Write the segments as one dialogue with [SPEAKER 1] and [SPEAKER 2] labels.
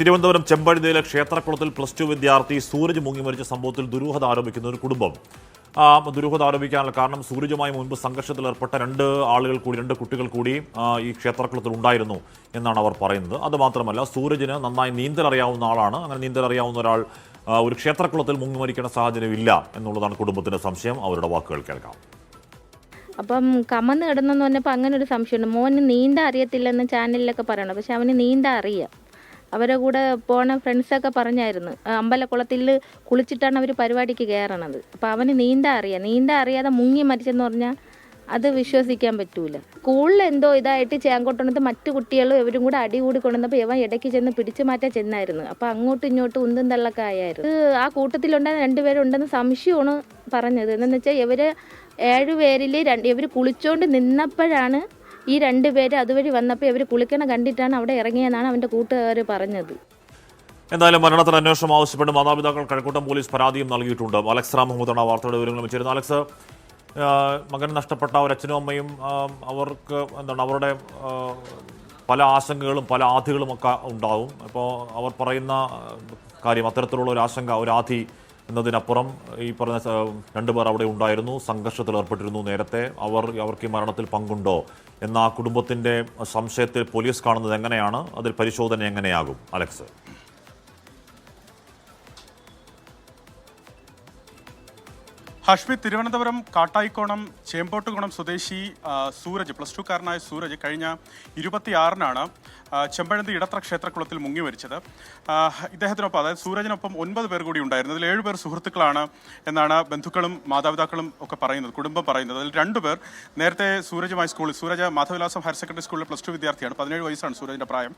[SPEAKER 1] തിരുവനന്തപുരം ചെമ്പഴന്തിയിലെ ക്ഷേത്രക്കുളത്തിൽ plus two വിദ്യാർത്ഥി സൂരജ് മുങ്ങി മരിച്ച സംഭവത്തിൽ ദുരൂഹത ആരോപിക്കുന്ന ഒരു കുടുംബം. ദുരൂഹത ആരോപിക്കാനുള്ള കാരണം സൂരജുമായി മുൻപ് സംഘർഷത്തിൽ ഏർപ്പെട്ട രണ്ട് ആളുകൾ കൂടി രണ്ട് കുട്ടികൾ കൂടി ഈ ക്ഷേത്രക്കുളത്തിൽ ഉണ്ടായിരുന്നു എന്നാണ് അവർ പറയുന്നത്. അതുമാത്രമല്ല സൂരജിന് നന്നായി നീന്തൽ അറിയാവുന്ന ആളാണ്. അങ്ങനെ നീന്തൽ അറിയാവുന്ന ഒരാൾ ഒരു ക്ഷേത്രക്കുളത്തിൽ മുങ്ങി മരിക്കേണ്ട സാഹചര്യമില്ല എന്നുള്ളതാണ് കുടുംബത്തിന്റെ സംശയം. അവരുടെ വാക്കുകൾ കേൾക്കാം.
[SPEAKER 2] അപ്പം കമന്ന് കിടന്നെന്ന് പറഞ്ഞപ്പോൾ അങ്ങനെ ഒരു സംശയമുണ്ട്. മോന് നീന്താൻ അറിയത്തില്ലെന്ന് ചാനലിലൊക്കെ പറയണം. പക്ഷെ അവന് നീന്താൻ അറിയാം. അവരെ കൂടെ പോണ ഫ്രണ്ട്സൊക്കെ പറഞ്ഞായിരുന്നു. അമ്പലക്കുളത്തിൽ കുളിച്ചിട്ടാണ് അവർ പരിപാടിക്ക് കയറണത് അപ്പോൾ അവന് നീന്താൻ അറിയാം. നീന്താൻ അറിയാതെ മുങ്ങി മരിച്ചെന്ന് പറഞ്ഞാൽ അത് വിശ്വസിക്കാൻ പറ്റൂല. സ്കൂളിൽ എന്തോ ഇതായിട്ട് ചേങ്കോട്ടുന്നത് മറ്റു കുട്ടികളും ഇവരും കൂടെ അടി കൂടി കൊണ്ടുവന്നപ്പോൾ ഇവൻ ഇടയ്ക്ക് ചെന്ന് പിടിച്ചു മാറ്റാൻ ചെന്നായിരുന്നു. അപ്പോൾ അങ്ങോട്ടും ഇങ്ങോട്ടും ഉന്തും തള്ളൊക്കെ ആയായിരുന്നു. ആ കൂട്ടത്തിലുണ്ടായ രണ്ടുപേരുണ്ടെന്ന് സംശയമാണ് പറഞ്ഞത്. എന്താണെന്ന് വെച്ചാൽ ഇവർ ഏഴുപേരിൽ രണ്ട് ഇവർ കുളിച്ചോണ്ട് നിന്നപ്പോഴാണ് ഈ രണ്ട് പേര് അതുവഴി വന്നപ്പോൾ ഇവർ കുളിക്കണ കണ്ടിട്ടാണ് അവിടെ ഇറങ്ങിയെന്നാണ് അവന്റെ കൂട്ടുകാർ പറഞ്ഞത്.
[SPEAKER 1] എന്തായാലും മരണത്തിന് അന്വേഷണം ആവശ്യപ്പെട്ട് മാതാപിതാക്കൾ കഴക്കൂട്ടം പോലീസ് പരാതിയും നൽകിയിട്ടുണ്ട്. അലക്സ് റാം മുഹമ്മദാണ് വാർത്തയുടെ വിവരങ്ങൾ വെച്ചിരുന്നത്. അലക്സ് മകൻ നഷ്ടപ്പെട്ട ഒരു അച്ഛനും അമ്മയും അവർക്ക് എന്താണ് അവരുടെ പല ആശങ്കകളും പല ആധികളും ഒക്കെ ഉണ്ടാവും. അപ്പോൾ അവർ പറയുന്ന കാര്യം അത്തരത്തിലുള്ള ഒരു ആശങ്ക ഒരു ആധി എന്നതിനപ്പുറം ഈ പറഞ്ഞ രണ്ടു രണ്ടുപേർ അവിടെ ഉണ്ടായിരുന്നു സംഘർഷത്തിൽ ഏർപ്പെട്ടിരുന്നു നേരത്തെ. അവർ അവർക്ക് ഈ മരണത്തിൽ പങ്കുണ്ടോ എന്ന ആ കുടുംബത്തിന്റെ സംശയത്തിൽ പോലീസ് കാണുന്നത് എങ്ങനെയാണ്? അതിൽ പരിശോധന എങ്ങനെയാകും? അലക്സ്.
[SPEAKER 3] ഹഷ്മി തിരുവനന്തപുരം കാട്ടായിക്കോണം ചേമ്പോട്ടുകുണം സ്വദേശി സൂരജ് പ്ലസ് കാരനായ സൂരജ് കഴിഞ്ഞ ഇരുപത്തിയാറിനാണ് ചെമ്പഴന്തി ഇടത്ര ക്ഷേത്രക്കുളത്തിൽ മുങ്ങി മരിച്ചത്. ഇദ്ദേഹത്തിനൊപ്പം അതായത് സൂരജിനൊപ്പം ഒൻപത് പേർ കൂടി ഉണ്ടായിരുന്നു. അതിൽ ഏഴുപേർ സുഹൃത്തുക്കളാണ് എന്നാണ് ബന്ധുക്കളും മാതാപിതാക്കളും ഒക്കെ പറയുന്നത് കുടുംബം പറയുന്നത്. അതിൽ രണ്ടുപേർ നേരത്തെ സൂരജുമായി സ്കൂളിൽ സൂരജ് മാധവിലാസം ഹയർ സെക്കൻഡറി സ്കൂളിലെ പ്ലസ് ടു വിദ്യാർത്ഥിയാണ് പതിനേഴ് വയസ്സാണ് സൂരജിന്റെ പ്രായം.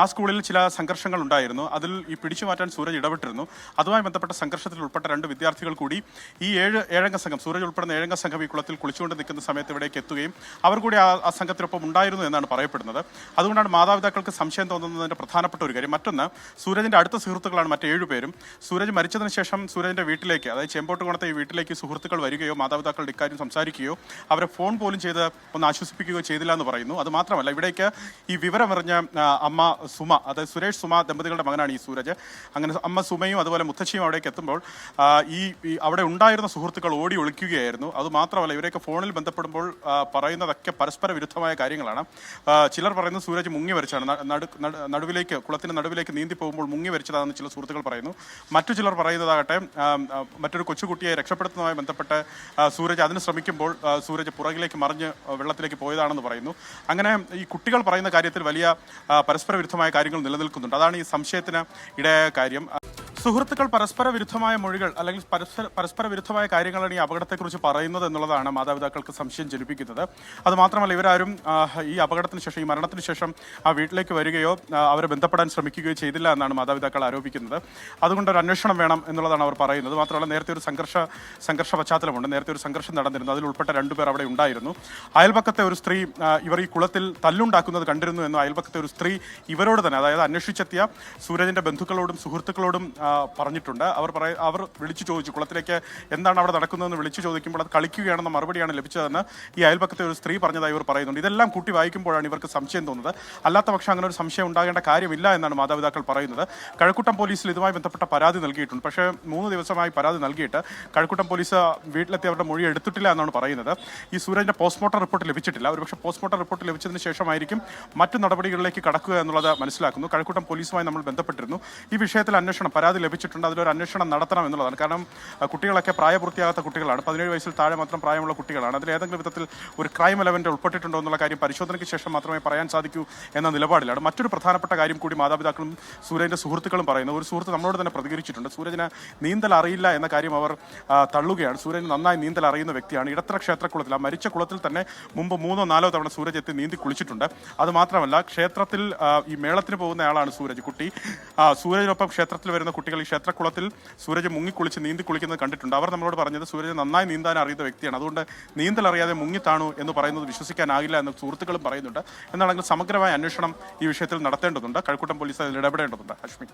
[SPEAKER 3] ആ സ്കൂളിൽ ചില സംഘർഷങ്ങൾ ഉണ്ടായിരുന്നു. അതിൽ ഈ പിടിച്ചു മാറ്റാൻ സൂരജ് ഇടപെട്ടിരുന്നു. അതുമായി ബന്ധപ്പെട്ട സംഘർഷത്തിൽ ഉൾപ്പെട്ട രണ്ട് വിദ്യാർത്ഥികൾ കൂടി ഈ ഏഴ് ഏഴംഗ സംഘം സൂരജ് ഉൾപ്പെടുന്ന ഏഴംഗ സംഘം ഈ കുളത്തിൽ കുളിച്ചുകൊണ്ട് നിൽക്കുന്ന സമയത്ത് ഇവിടേക്ക് എത്തുകയും അവർ കൂടി ആ സംഘത്തിനൊപ്പം ഉണ്ടായിരുന്നു എന്നാണ് പറയപ്പെടുന്നത്. അതുകൊണ്ടാണ് മാതാപിതാക്കൾക്ക് സംശയം തോന്നുന്നതിന്റെ പ്രധാനപ്പെട്ട ഒരു കാര്യം. മറ്റൊന്ന് സൂരജിന്റെ അടുത്ത സുഹൃത്തുക്കളാണ് മറ്റ് ഏഴുപേരും സൂരജ് മരിച്ചതിന് ശേഷം സൂരജിന്റെ വീട്ടിലേക്ക് അതായത് ചെമ്പോട്ടുകുണത്തെ ഈ വീട്ടിലേക്ക് സുഹൃത്തുക്കൾ വരികയോ മാതാപിതാക്കളുടെ ഇക്കാര്യം സംസാരിക്കുകയോ അവരെ ഫോൺ പോലും ചെയ്ത് ഒന്ന് ആശ്വസിപ്പിക്കുകയോ ചെയ്തില്ല എന്ന് പറയുന്നു. അത് മാത്രമല്ല ഇവിടേക്ക് ഈ വിവരമറിഞ്ഞ അമ്മ സുമ അതായത് സുരേഷ് സുമ ദമ്പതികളുടെ മകനാണ് ഈ സൂരജ്. അങ്ങനെ അമ്മ സുമയും അതുപോലെ മുത്തശ്ശിയും അവിടേക്ക് എത്തുമ്പോൾ ഈ അവിടെ ഉണ്ടായിരുന്ന സുഹൃത്തുക്കൾ ഓടി ഒളിക്കുകയായിരുന്നു. അതുമാത്രമല്ല ഇവരെയൊക്കെ ഫോണിൽ ബന്ധപ്പെടുമ്പോൾ പറയുന്നതൊക്കെ പരസ്പര വിരുദ്ധമായ കാര്യങ്ങളാണ്. ചിലർ പറയുന്നത് സൂരജ് മുങ്ങി വരച്ചാണ് നടുവിലേക്ക് കുളത്തിന് നടുവിലേക്ക് നീന്തി പോകുമ്പോൾ മുങ്ങി വരച്ചതാണെന്ന് ചില സുഹൃത്തുക്കൾ പറയുന്നു. മറ്റു ചിലർ പറയുന്നതാകട്ടെ മറ്റൊരു കൊച്ചുകുട്ടിയെ രക്ഷപ്പെടുത്തുന്നതുമായി ബന്ധപ്പെട്ട് സൂരജ് അതിന് ശ്രമിക്കുമ്പോൾ സൂരജ് പുറകിലേക്ക് മറിഞ്ഞ് വെള്ളത്തിലേക്ക് പോയതാണെന്ന് പറയുന്നു. അങ്ങനെ ഈ കുട്ടികൾ പറയുന്ന കാര്യത്തിൽ വലിയ പരസ്പര വിരുദ്ധമായ കാര്യങ്ങൾ നിലനിൽക്കുന്നുണ്ട്. അതാണ് ഈ സംശയത്തിന് ഇടയായ കാര്യം. സുഹൃത്തുക്കൾ പരസ്പര വിരുദ്ധമായ മൊഴികൾ അല്ലെങ്കിൽ പരസ്പര പരസ്പര വിരുദ്ധമായ കാര്യങ്ങളാണ് ഈ അപകടത്തെക്കുറിച്ച് പറയുന്നത് എന്നുള്ളതാണ് മാതാപിതാക്കൾക്ക് സംശയം ജനിപ്പിക്കുന്നത്. അതുമാത്രമല്ല ഇവരാരും ഈ അപകടത്തിന് ശേഷം ഈ മരണത്തിന് ശേഷം ആ വീട്ടിലേക്ക് വരികയോ അവരെ ബന്ധപ്പെടാൻ ശ്രമിക്കുകയോ ചെയ്തില്ല എന്നാണ് മാതാപിതാക്കൾ ആരോപിക്കുന്നത്. അതുകൊണ്ട് ഒരു അന്വേഷണം വേണം എന്നുള്ളതാണ് അവർ പറയുന്നത്. മാത്രമല്ല നേരത്തെ ഒരു സംഘർഷ സംഘർഷ പശ്ചാത്തലമുണ്ട്. നേരത്തെ ഒരു സംഘർഷം നടന്നിരുന്നു. അതിൽ ഉൾപ്പെട്ട രണ്ടുപേർ അവിടെ ഉണ്ടായിരുന്നു. അയൽപക്കത്തെ ഒരു സ്ത്രീ ഇവർ ഈ കുളത്തിൽ തല്ലുണ്ടാക്കുന്നത് കണ്ടിരുന്നു എന്ന് അയൽപക്കത്തെ ഒരു സ്ത്രീ ഇവരോട് തന്നെ അതായത് അന്വേഷിച്ചെത്തിയ സൂരജിന്റെ ബന്ധുക്കളോടും സുഹൃത്തുക്കളോടും പറഞ്ഞിട്ടുണ്ട്. അവർ പറയ അവർ വിളിച്ചു ചോദിച്ചു കുളത്തിലേക്ക് എന്താണ് അവിടെ നടക്കുന്നതെന്ന് വിളിച്ചു ചോദിക്കുമ്പോൾ അത് കളിക്കുകയാണെന്ന മറുപടിയാണ് ലഭിച്ചതെന്ന് ഈ അയൽപക്കത്തെ ഒരു സ്ത്രീ പറഞ്ഞതായി ഇവർ പറയുന്നുണ്ട്. ഇതെല്ലാം കൂട്ടി വായിക്കുമ്പോഴാണ് ഇവർക്ക് സംശയം തോന്നുന്നത്. അല്ലാത്ത പക്ഷേ അങ്ങനെ ഒരു സംശയം ഉണ്ടാകേണ്ട കാര്യമില്ല എന്നാണ് മാതാപിതാക്കൾ പറയുന്നത്. കഴക്കൂട്ടം പോലീസിൽ ഇതുമായി ബന്ധപ്പെട്ട പരാതി നൽകിയിട്ടുണ്ട്. പക്ഷേ മൂന്ന് ദിവസമായി പരാതി നൽകിയിട്ട് കഴക്കൂട്ടം പോലീസ് വീട്ടിലെത്തി അവരുടെ മൊഴി എടുത്തിട്ടില്ല എന്നാണ് പറയുന്നത്. ഈ സൂരജിന്റെ പോസ്റ്റ്മോർട്ടം റിപ്പോർട്ട് ലഭിച്ചിട്ടില്ല. ഒരുപക്ഷെ പോസ്റ്റ്മോർട്ടം റിപ്പോർട്ട് ലഭിച്ചതിന് ശേഷമായിരിക്കും മറ്റു നടപടികളിലേക്ക് കടക്കുക എന്നുള്ളത് മനസ്സിലാക്കുന്നു. കഴക്കൂട്ടം പോലീസുമായി നമ്മൾ ബന്ധപ്പെട്ടിരുന്നു. ഈ വിഷയത്തിൽ അന്വേഷണം പരാതി ലഭിച്ചിട്ടുണ്ട്. അതിലൊരു അന്വേഷണം നടത്തണം എന്നുള്ളതാണ്. കാരണം കുട്ടികളൊക്കെ പ്രായപൂർത്തിയാകാത്ത കുട്ടികളാണ്. പതിനേഴ് വയസ്സിൽ താഴെ മാത്രം പ്രായമുള്ള കുട്ടികളാണ്. അതിൽ ഏതെങ്കിലും വിധത്തിൽ ഒരു ക്രൈം എലവന്റ് ഉൾപ്പെട്ടിട്ടുണ്ടോ എന്നുള്ള കാര്യം പരിശോധനയ്ക്ക് ശേഷം മാത്രമേ പറയാൻ സാധിക്കൂ എന്ന നിലപാടിലാണ്. മറ്റൊരു പ്രധാനപ്പെട്ട കാര്യം കൂടി മാതാപിതാക്കളും സൂര്യന്റെ സുഹൃത്തുക്കളും പറയുന്നത് ഒരു സുഹൃത്ത് നമ്മളോട് തന്നെ പ്രതികരിച്ചിട്ടുണ്ട്. സൂരജിന് നീന്തൽ അറിയില്ല എന്ന കാര്യം അവർ തള്ളുകയാണ്. സൂര്യന് നന്നായി നീന്തൽ അറിയുന്ന വ്യക്തിയാണ്. ഇടത്ര ക്ഷേത്രക്കുളത്തിൽ ആ മരിച്ച കുളത്തിൽ തന്നെ മുമ്പ് മൂന്നോ നാലോ തവണ സൂരജ് എത്തി നീന്തി കുളിച്ചിട്ടുണ്ട്. അത് മാത്രമല്ല ക്ഷേത്രത്തിൽ ഈ മേളത്തിന് പോകുന്നയാളാണ് സൂരജ് കുട്ടി. സൂരജിനൊപ്പം ക്ഷേത്രത്തിൽ വരുന്ന കുട്ടികൾ ഈ ക്ഷേത്രക്കുളത്തിൽ സൂരജ് മുങ്ങിക്കുളിച്ച് നീന്തി കുളിക്കുന്നത് കണ്ടിട്ടുണ്ട്. അവർ നമ്മളോട് പറഞ്ഞത് സൂരജ് നന്നായി നീന്താൻ അറിയുന്ന വ്യക്തിയാണ്. അതുകൊണ്ട് നീന്തൽ അറിയാതെ മുങ്ങിത്താണു എന്ന് പറയുന്നത് വിശ്വസിക്കാനാകില്ല എന്ന് സുഹൃത്തുക്കളും പറയുന്നുണ്ട്. എന്നാണെങ്കിൽ സമഗ്രമായ അന്വേഷണം ഈ വിഷയത്തിൽ നടത്തേണ്ടതുണ്ട്. കഴക്കൂട്ടം പോലീസ് അതിൽ ഇടപെടേണ്ടതുണ്ട്. അശ്മി